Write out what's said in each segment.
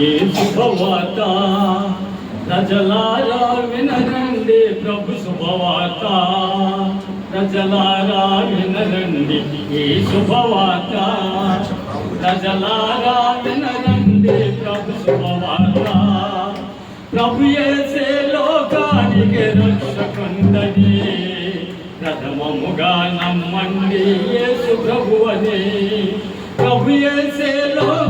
ఏ శుభవార్త. ప్రజలారా వినరండి ప్రభు శుభవార్త. ప్రజలారా వినరండి ఏ శుభవార్త. ప్రజలారా వినరండి ప్రభు శుభవార్త. ప్రభు ఏసే లోకానికి రక్షకుందని ప్రథమముగా నమ్మండి యేసు ప్రభువని ప్రభు ఏసే లోక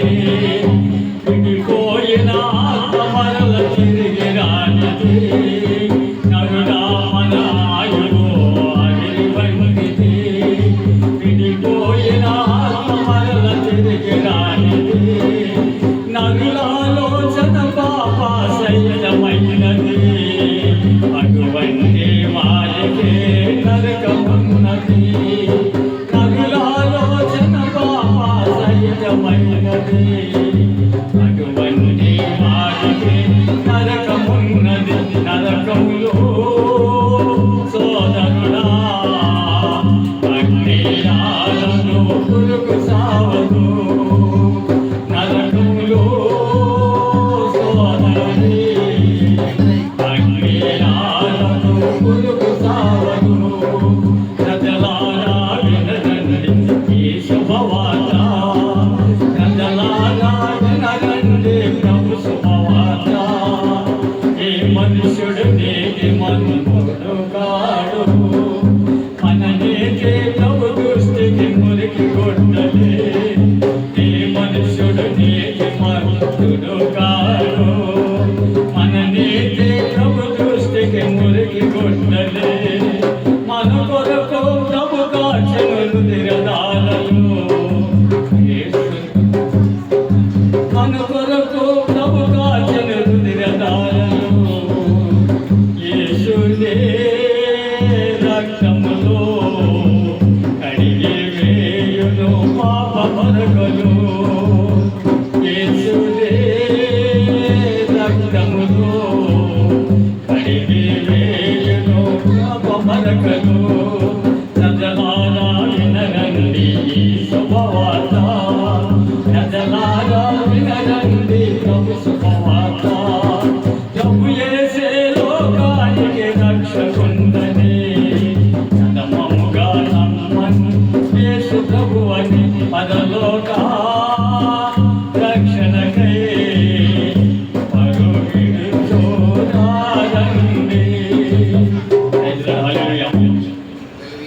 Thank you. వాడు. మననే చేతము దృష్టికి మురికి కొట్టలే. ఏ మనుషుడు నీకి మరుతుడు కాడు. બહાર ગયો.